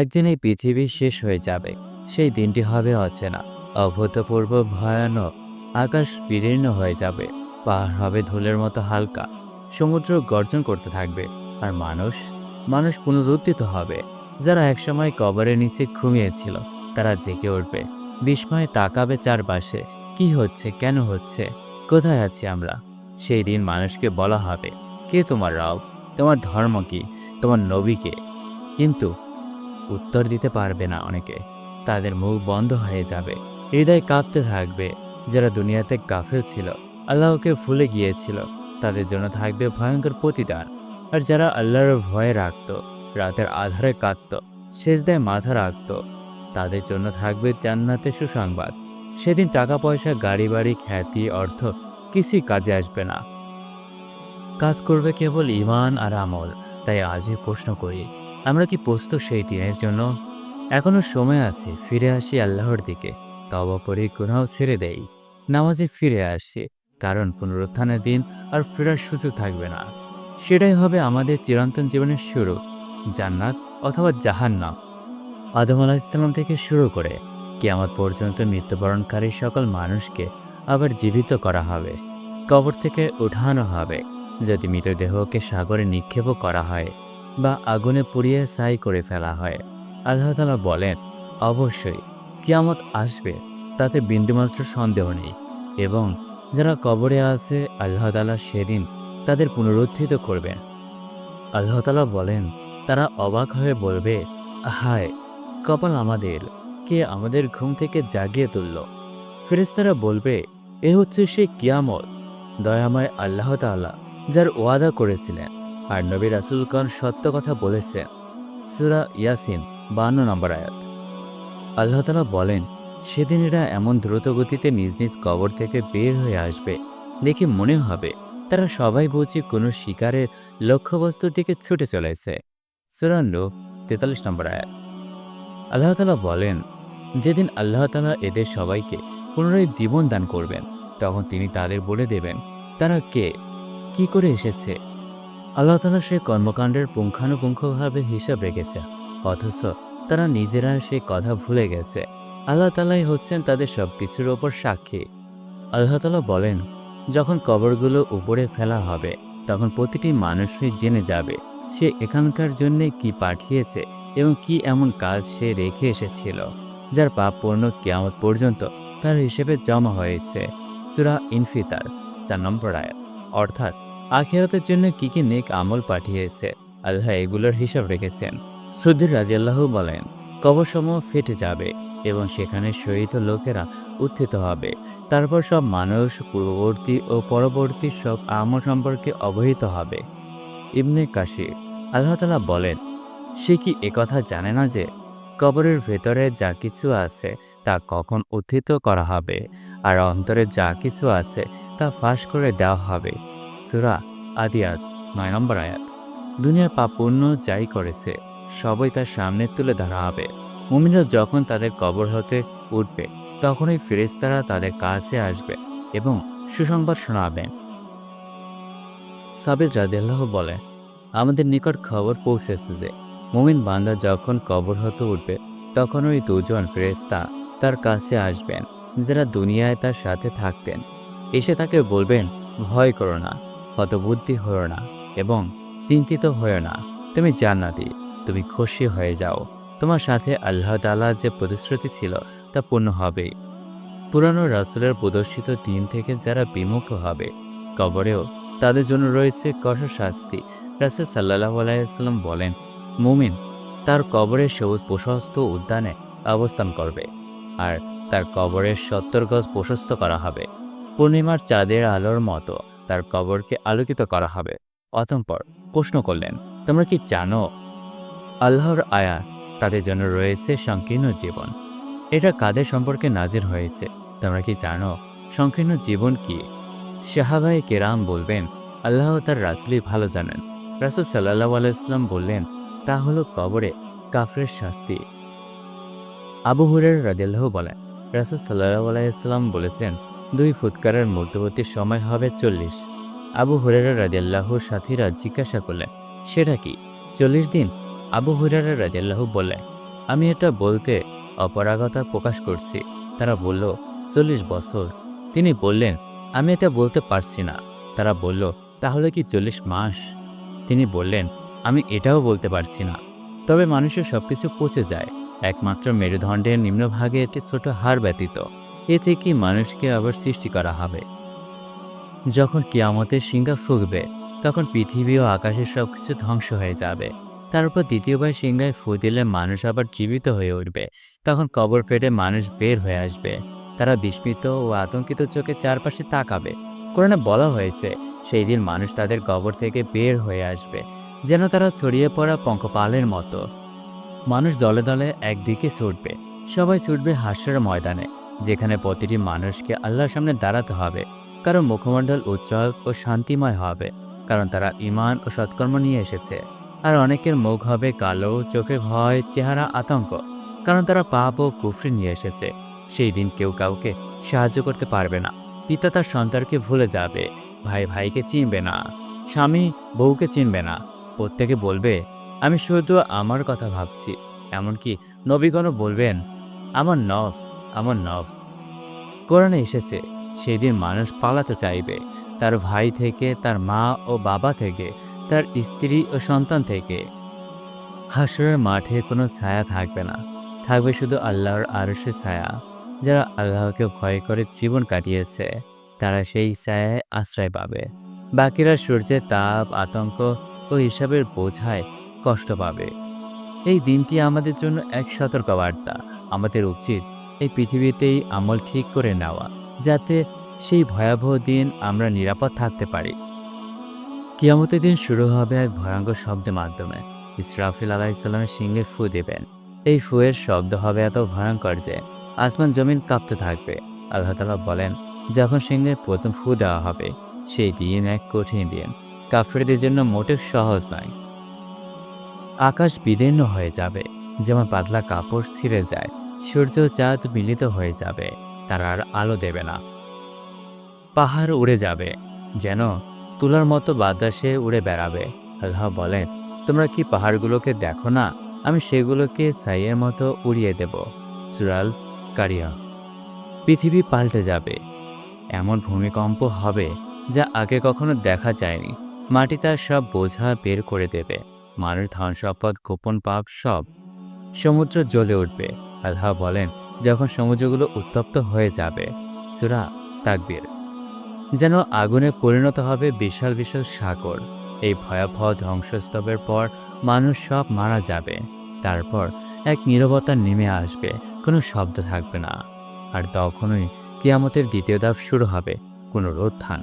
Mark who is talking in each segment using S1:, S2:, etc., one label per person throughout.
S1: একদিন এই পৃথিবী শেষ হয়ে যাবে। সেই দিনটি হবে অচেনা, অভূতপূর্ব, ভয়ানক, আকাশ বিদীর্ণ হয়ে যাবে, পাহাড় হবে ধুলের মতো হালকা, সমুদ্র গর্জন করতে থাকবে, আর মানুষ মানুষ পুনরুত্থিত হবে। যারা একসময় কবরের নিচে ঘুমিয়েছিল, তারা জেগে উঠবে, বিস্ময়ে তাকাবে চারপাশে, কি হচ্ছে, কেন হচ্ছে, কোথায় আছি আমরা? সেই দিন মানুষকে বলা হবে, কে তোমার রাও তোমার ধর্ম কি? তোমার নবীকে কিন্তু উত্তর দিতে পারবে না অনেকে। তাদের মুখ বন্ধ হয়ে যাবে। হৃদয় কাঁপতে থাকবে। যারা দুনিয়াতে গাফেল ছিল, আল্লাহকে ভুলে গিয়েছিল, তাদের জন্য থাকবে ভয়ঙ্কর প্রতিদান। আর যারা আল্লাহর ভয়ে রাখত, রাতের আধারে কাঁদত শেষদায় মাথা রাখত, তাদের জন্য থাকবে জান্নাতের সুসংবাদ। সেদিন টাকা পয়সা গাড়ি বাড়ি খ্যাতি, অর্থ কিছুই কাজে আসবে না। কাজ করবে কেবল ইমান আর আমল, তাই আজই প্রশ্ন করি আমরা কি প্রস্তুত সেই দিনের জন্য? এখনও সময় আছে, ফিরে আসি আল্লাহর দিকে। তবা করে গুনাও ছেড়ে দেই। নামাজে ফিরে আসি, কারণ পুনরুত্থানের দিন আর ফেরার সুযোগ থাকবে না। সেটাই হবে আমাদের চিরন্তন জীবনের শুরু, জান্নাত অথবা জাহান্নাম। আদম আলাহ ইসলাম থেকে শুরু করে, কিয়ামত পর্যন্ত মৃত্যুবরণকারী সকল মানুষকে আবার জীবিত করা হবে। কবর থেকে উঠানো হবে, যদি মৃতদেহকে সাগরে নিক্ষেপও করা হয়। বা আগুনে পুড়িয়ে ছাই করে ফেলা হয়। আল্লাহ তালা বলেন, অবশ্যই, কিয়ামত আসবে, তাতে বিন্দুমাত্র সন্দেহ নেই। এবং যারা কবরে আছে, আল্লাহ তালা সেদিন তাদের পুনরুত্থিত করবেন। আল্লাহ তালা বলেন, তারা অবাক হয়ে বলবে, হায়, কপাল আমাদের, কে আমাদের ঘুম থেকে জাগিয়ে তুলল ফেরেস্তারা বলবে, এ হচ্ছে সেই কিয়ামত। দয়াময় আল্লাহ তাআলা যার ওয়াদা করেছিলেন। আর নবী রাসুলগণ সত্য কথা বলেছেন সুরা ইয়াসিন, বান্ন নম্বর আয়াত। আল্লাহ তালা বলেন, সেদিন এরা এমন দ্রুতগতিতে নিজ নিজ কবর থেকে বের হয়ে আসবে। দেখে মনে হবে, তারা সবাই বুঝি কোনো শিকারের লক্ষ্যবস্তুর দিকে ছুটে চলেছে। সুরান্ন তেতাল্লিশ নম্বর আয়াত। আল্লাহ তালা বলেন, যেদিন আল্লাহ তালা এদের সবাইকে পুনরায় জীবন দান করবেন, তখন তিনি তাদের বলে দেবেন, তারা কে? কি করে এসেছে? আল্লাহ তালা সে কর্মকাণ্ডের পুঙ্খানুপুঙ্খভাবে হিসাব রেখেছে, অথচ তারা নিজেরা সে কথা ভুলে গেছে। আল্লাহ তালাই হচ্ছেন তাদের সব কিছুর ওপর সাক্ষী। আল্লাহ তালা বলেন, যখন কবরগুলো উপরে ফেলা হবে, তখন প্রতিটি মানুষই জেনে যাবে সে এখানকার জন্য কি পাঠিয়েছে এবং কি এমন কাজ সে রেখে এসেছিল, যার পাপ পূর্ণ কেয়ামত পর্যন্ত তার হিসেবে জমা হয়েছে। সুরা ইনফিতার, চার নম্বর আয়াত। অর্থাৎ আখিরাতের জন্য কি কি নেক আমল পাঠিয়েছে, আল্লাহ এগুলোর হিসাব রেখেছেন। সুদ্দির রাজিয়াল্লাহ বলেন, কবরসমূহ ফেটে যাবে এবং সেখানে শহীদ লোকেরা উত্থিত হবে। তারপর সব মানুষ পূর্ববর্তী ও পরবর্তী সব আমল সম্পর্কে অবহিত হবে। ইবনে কাশির আল্লাহ তালা বলেন, সে কি একথা জানে না যে, কবরের ভেতরে যা কিছু আছে তা কখন উত্থিত করা হবে, আর অন্তরে যা কিছু আছে তা ফাঁস করে দেওয়া হবে? সুরা আদিয়াত, নয় নম্বর আয়াত। দুনিয়ার পাপ পুণ্য যাই করেছে, সবই তার সামনে তুলে ধরা হবে। মুমিনরা যখন তাদের কবর হতে উঠবে, তখনই ফেরেশতারা তাদের কাছে আসবে এবং সুসংবাদ শোনাবেন সাবির রাদিয়াল্লাহ বলে, আমাদের নিকট খবর পৌঁছেছে যে, মুমিন বান্দা যখন কবর হতে উঠবে তখন ওই দুজন ফেরেশতা তার কাছে আসবেন, যারা দুনিয়ায় তার সাথে থাকতেন এসে তাকে বলবেন, ভয় করো না হতবুদ্ধি হও না এবং চিন্তিত হয়েও না। তুমি জান্নাতি, তুমি খুশি হয়ে যাও। তোমার সাথে আল্লাহ তালা যে প্রতিশ্রুতি ছিল তা পূর্ণ হবেই পুরানো রাসুলের প্রদর্শিত দিন থেকে যারা বিমুখ হবে, কবরেও তাদের জন্য রয়েছে কঠোর শাস্তি। রাসুল সাল্লাহ আলাইসাল্লাম বলেন, মুমিন তার কবরের সবুজ প্রশস্ত উদ্যানে অবস্থান করবে আর তার কবরের সত্তর গজ প্রশস্ত করা হবে। পূর্ণিমার চাঁদের আলোর মতো তার কবরকে আলোকিত করা হবে। অতঃপর প্রশ্ন করলেন, তোমরা কি জানো, আল্লাহর আয়া তাদের জন্য রয়েছে সংকীর্ণ জীবন। এটা কাদের সম্পর্কে নাজির হয়েছে? তোমরা কি জানো, সংকীর্ণ জীবন কি? শাহাবাই কেরাম বলবেন, আল্লাহ তার রাসুলি ভালো জানেন। রাসুল সাল্লাহ আলাইসলাম বললেন, তা হলো কবরে কাফরের শাস্তি। আবু হুরের রাদিল্লাহ বলেন, রাসুল সাল্লাহ আলাইসলাম বলেছেন দুই ফুৎকারের মধ্যবর্তী সময় হবে চল্লিশ। আবু হুরেরা রাদিয়াল্লাহুর সাথীরা জিজ্ঞাসা করলেন, সেটা কি? চল্লিশ দিন? আবু হুরারা রাদিয়াল্লাহু বললেন, আমি এটা বলতে অপরাগতা প্রকাশ করছি। তারা বলল, চল্লিশ বছর। তিনি বললেন, আমি এটা বলতে পারছি না। তারা বলল, তাহলে কি চল্লিশ মাস? তিনি বললেন, আমি এটাও বলতে পারছি না। তবে মানুষের সবকিছু পচে যায়। একমাত্র মেরুদণ্ডের নিম্নভাগে একটি ছোট হাড় ব্যতীত। এ থেকে মানুষকে আবার সৃষ্টি করা হবে। যখন কিয়ামতের সিংহা ফুঁকবে, তখন পৃথিবী ও আকাশের সবকিছু ধ্বংস হয়ে যাবে। তারপর দ্বিতীয়বার সিংহায় ফু দিলে মানুষ আবার জীবিত হয়ে উঠবে। তখন কবর পেটে মানুষ বের হয়ে আসবে। তারা বিস্মিত ও আতঙ্কিত চোখে চারপাশে তাকাবে। কোরআনে বলা হয়েছে, সেই দিন মানুষ তাদের কবর থেকে বের হয়ে আসবে, যেন তারা ছড়িয়ে পড়া পঙ্কপালের মতো। মানুষ দলে দলে একদিকে ছুটবে। সবাই ছুটবে হাস্যের ময়দানে। যেখানে প্রতিটি মানুষকে আল্লাহর সামনে দাঁড়াতে হবে কারণ মুখমণ্ডল উজ্জ্বল ও শান্তিময় হবে, কারণ তারা ইমান ও সৎকর্ম নিয়ে এসেছে। আর অনেকের মুখ হবে কালো, চোখে ভয়, চেহারা আতঙ্ক, কারণ তারা পাপ ও কুফরি নিয়ে এসেছে। সেই দিন কেউ কাউকে সাহায্য করতে পারবে না। পিতা তার সন্তানকে ভুলে যাবে, ভাই ভাইকে চিনবে না, স্বামী বউকে চিনবে না। প্রত্যেকে বলবে, আমি শুধু আমার কথা ভাবছি। এমনকি নবীগণও বলবেন, আমার নফস আমার নফস। কোরআনে এসেছে সেই দিন মানুষ পালাতে চাইবে। তার ভাই থেকে, তার মা ও বাবা থেকে, তার স্ত্রী ও সন্তান থেকে। হাসরের মাঠে কোনো ছায়া থাকবে না। থাকবে শুধু আল্লাহর আরশের ছায়া, যারা আল্লাহকে ভয় করে জীবন কাটিয়েছে। তারা সেই ছায়ায় আশ্রয় পাবে। বাকিরা সূর্যের তাপ, আতঙ্ক ও হিসাবের বোঝায় কষ্ট পাবে। এই দিনটি আমাদের জন্য এক সতর্কবার্তা, আমাদের উচিত এই পৃথিবীতেই আমল ঠিক করে নেওয়া, যাতে সেই ভয়াবহ দিন আমরা নিরাপদ থাকতে পারি। কিয়ামতের দিন শুরু হবে এক ভয়ঙ্কর শব্দের মাধ্যমে। ইসরাফিল আলাহ ইসলামের সিংহে ফু দেবেন। এই ফুয়ের শব্দ হবে এত ভয়ঙ্কর যে আসমান জমিন কাঁপতে থাকবে। আল্লাহ তালা বলেন, যখন সিংহের প্রথম ফু দেওয়া হবে, সেই দিন এক কঠিন দিন। কাফেরদের জন্য মোটেও সহজ নয়। আকাশ বিদীর্ণ হয়ে যাবে, যেমন পাতলা কাপড় ছিঁড়ে যায়। সূর্য চাঁদ মিলিত হয়ে যাবে, তারা আর আলো দেবে না। পাহাড় উড়ে যাবে, যেন তুলার মতো বাতাসে উড়ে বেড়াবে। আল্লাহ বলেন, তোমরা কি পাহাড়গুলোকে দেখো না? আমি সেগুলোকে সাইয়ের মতো উড়িয়ে দেব। সুরাল কারিয়া। পৃথিবী পাল্টে যাবে। এমন ভূমিকম্প হবে যা আগে কখনো দেখা যায়নি। মাটি তার সব বোঝা বের করে দেবে। মানুষ ধন সম্পদ, গোপন পাপ সব সমুদ্র জ্বলে উঠবে। আল্লাহ বলেন, যখন সমুদ্রগুলো উত্তপ্ত হয়ে যাবে, সুরা তাকবীর, যেন আগুনে পরিণত হবে বিশাল বিশাল সাগর। এই ভয়াবহ ধ্বংসস্তবের পর মানুষ সব মারা যাবে। তারপর এক নীরবতা নেমে আসবে, কোনো শব্দ থাকবে না। আর তখনই কিয়ামতের দ্বিতীয় ধাপ শুরু হবে, কোনো রোত্থান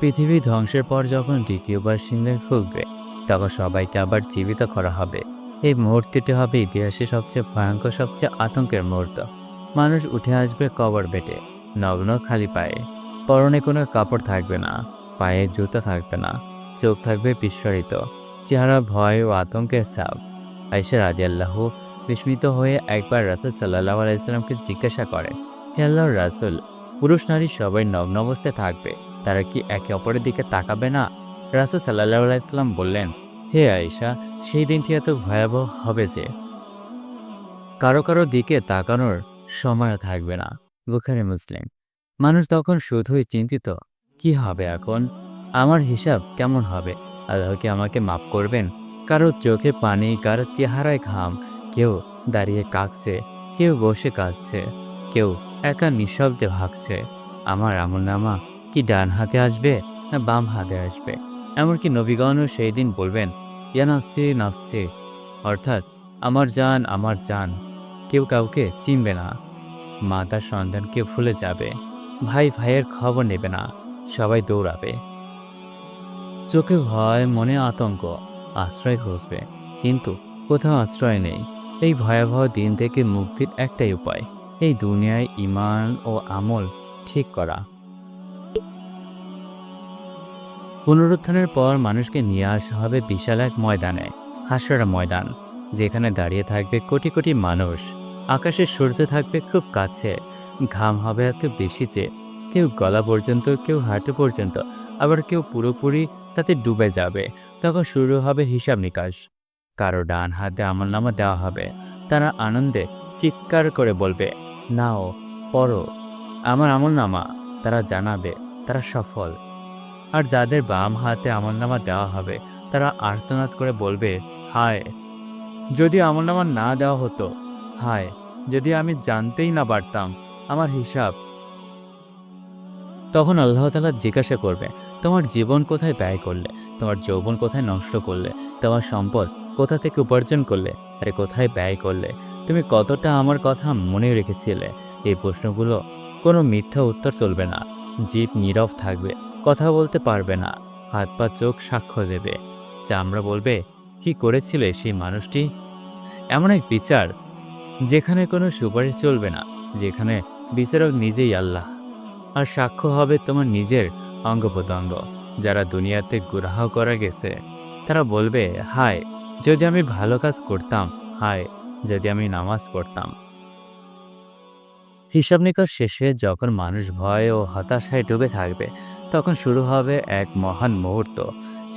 S1: পৃথিবী ধ্বংসের পর যখন দ্বিতীয়বার সিংহে ফুকবে তখন সবাইকে আবার জীবিত করা হবে। এই মুহূর্তটি হবে ইতিহাসে সবচেয়ে ভয়ঙ্কর, সবচেয়ে আতঙ্কের মুহূর্ত। মানুষ উঠে আসবে কবর বেটে, নগ্ন খালি পায়ে। পরনে কোনো কাপড় থাকবে না, পায়ে জুতো থাকবে না, চোখ থাকবে বিস্ফারিত। চেহারা ভয় ও আতঙ্কের সাপ আইসা রাজি আল্লাহ বিস্মিত হয়ে একবার রাসুল সাল্লাহ আলাইসাল্লামকে জিজ্ঞাসা করেন হে আল্লাহর রাসুল, পুরুষ নারী সবাই নগ্ন অবস্থায় থাকবে, তারা কি একে অপরের দিকে তাকাবে না? রাসুল সাল্লাহ আলাইসাল্লাম বললেন হে আয়েশা, সেই দিনটি এত ভয়াবহ হবে যে কারও কারও দিকে তাকানোর সময় থাকবে না। বুখারি, মুসলিম। মানুষ তখন শুধুই চিন্তিত, কি হবে এখন? আমার হিসাব কেমন হবে? আল্লাহ কি আমাকে মাফ করবেন? কারও চোখে পানি, কারও চেহারায় ঘাম, কেউ দাঁড়িয়ে কাঁদছে, কেউ বসে কাঁদছে, কেউ একা নিঃশব্দে ভাগছে। আমার আমল নামা কি ডান হাতে আসবে না বাম হাতে আসবে? এমনকি নবীগণও সেই দিন বলবেন ইয়া নাফসি অর্থাৎ, আমার জান আমার জান। কেউ কাউকে চিনবে না। মা তার সন্তানকে ভুলে যাবে। ভাই ভাইয়ের খবর নেবে না। সবাই দৌড়াবে। চোখে ভয়, মনে আতঙ্ক। আশ্রয় খুঁজবে। কিন্তু কোথাও আশ্রয় নেই। এই ভয়াবহ দিন থেকে মুক্তির একটাই উপায়। এই দুনিয়ায় ইমান ও আমল ঠিক করা। পুনরুত্থানের পর মানুষকে নিয়ে আসা হবে বিশাল এক ময়দানে হাসরা ময়দান, যেখানে দাঁড়িয়ে থাকবে কোটি কোটি মানুষ। আকাশের সূর্য থাকবে খুব কাছে, ঘাম হবে এত বেশি যে কেউ গলা পর্যন্ত, কেউ হাঁটু পর্যন্ত, আবার কেউ পুরোপুরি তাতে ডুবে যাবে। তখন শুরু হবে হিসাব নিকাশ। কারও ডান হাতে আমলনামা দেওয়া হবে। তারা আনন্দে চিৎকার করে বলবে, নাও, পড়ো। আমার আমলনামা তারা জানাবে, তারা সফল। আর যাদের বাম হাতে আমলনামা দেওয়া হবে, তারা আর্তনাদ করে বলবে, হায়, যদি আমলনামা না দেওয়া হতো, হায়, যদি আমি জানতেই না পারতাম আমার হিসাব। তখন আল্লাহ তালা জিজ্ঞাসা করবে, তোমার জীবন কোথায় ব্যয় করলে? তোমার যৌবন কোথায় নষ্ট করলে? তোমার সম্পদ কোথা থেকে উপার্জন করলে? আরে, কোথায় ব্যয় করলে? তুমি কতটা আমার কথা মনে রেখেছিলে? এই প্রশ্নগুলো কোনো মিথ্যা উত্তর চলবে না। জীব নীরব থাকবে। কথা বলতে পারবে না। হাত পা চোখ সাক্ষ্য দেবে। চামড়া বলবে, কি করেছিলে সেই মানুষটি? এমন এক বিচার, যেখানে কোনো সুপারিশ চলবে না, যেখানে বিচারক নিজেই আল্লাহ। আর সাক্ষ্য হবে তোমার নিজের অঙ্গ প্রত্যঙ্গ যারা দুনিয়াতে গুরাহ করা গেছে। তারা বলবে, হায়, যদি আমি ভালো কাজ করতাম, হায়, যদি আমি নামাজ পড়তাম। হিসাব নিকাশ শেষে যখন মানুষ ভয় ও হতাশায় ডুবে থাকবে তখন শুরু হবে এক মহান মুহূর্ত,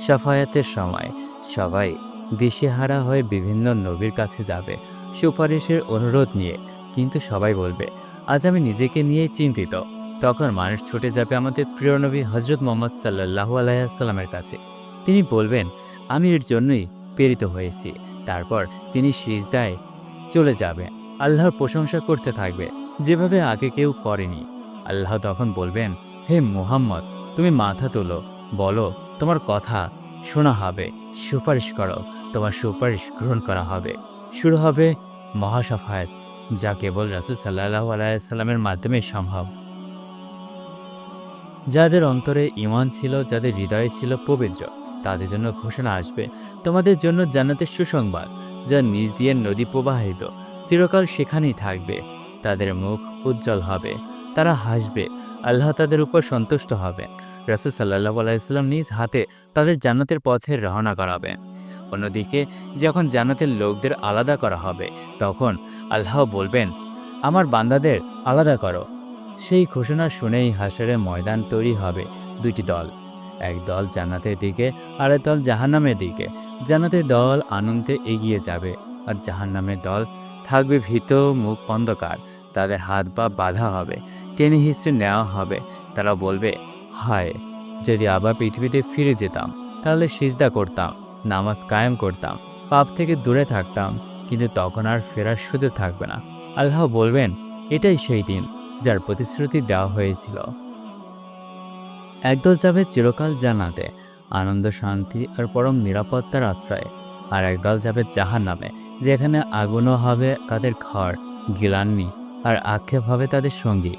S1: সাফায়াতের সময়। সবাই দিশেহারা হয়ে বিভিন্ন নবীর কাছে যাবে, সুপারিশের অনুরোধ নিয়ে। কিন্তু সবাই বলবে, আজ আমি নিজেকে নিয়েই চিন্তিত। তখন মানুষ ছুটে যাবে আমাদের প্রিয় নবী হজরত মোহাম্মদ সাল্লাহু আলাইসাল্লামের কাছে। তিনি বলবেন, আমি এর জন্যই প্রেরিত হয়েছি। তারপর তিনি সিজদায় চলে যাবে। আল্লাহর প্রশংসা করতে থাকবে। যেভাবে আগে কেউ করেনি। আল্লাহ তখন বলবেন, হে মুহাম্মদ তুমি মাথা তোলো, বলো, তোমার কথা শোনা হবে। সুপারিশ করো, তোমার সুপারিশ গ্রহণ করা হবে। শুরু হবে মহাসাফায়াত, যা কেবল রাসুল সাল্লাহ আলাইসাল্লামের মাধ্যমে সম্ভব। যাদের অন্তরে ইমান ছিল, যাদের হৃদয়ে ছিল পবিত্র, তাদের জন্য ঘোষণা আসবে, তোমাদের জন্য জান্নাতের সুসংবাদ, যা নিজ দিয়ে নদী প্রবাহিত, চিরকাল সেখানেই থাকবে। তাদের মুখ উজ্জ্বল হবে। তারা হাসবে। আল্লাহ তাদের উপর সন্তুষ্ট হবে। রাসুল সাল্লাহ আলাইসাল্লাম নিজ হাতে তাদের জান্নাতের পথে রওনা করাবেন। অন্যদিকে, যখন জান্নাতের লোকদের আলাদা করা হবে, তখন আল্লাহ বলবেন, আমার বান্দাদের আলাদা করো। সেই ঘোষণা শুনেই হাসরে ময়দান তৈরি হবে দুইটি দল। এক দল জান্নাতের দিকে, আর এক দল জাহান্নামের দিকে। জান্নাতের দল আনন্দে এগিয়ে যাবে, আর জাহান্নামের দল থাকবে ভীত মুখ অন্ধকার। তাদের হাত পা বাধা হবে, টেনে হিস্ট্রি নেওয়া হবে। তারা বলবে, হায়, যদি আবার পৃথিবীতে ফিরে যেতাম, তাহলে সিজদা করতাম, নামাজ কায়েম করতাম, পাপ থেকে দূরে থাকতাম, কিন্তু তখন আর ফেরার সুযোগ থাকবে না। আল্লাহ বলবেন, এটাই সেই দিন যার প্রতিশ্রুতি দেওয়া হয়েছিল। একদল যাবে চিরকাল জানাতে আনন্দ, শান্তি আর পরম নিরাপত্তার আশ্রয়ে, আর একদল যাবে জাহান নামে যেখানে আগুনও হবে তাদের ঘর গিলান্নি আর আক্ষেপ হবে তাদের সঙ্গী।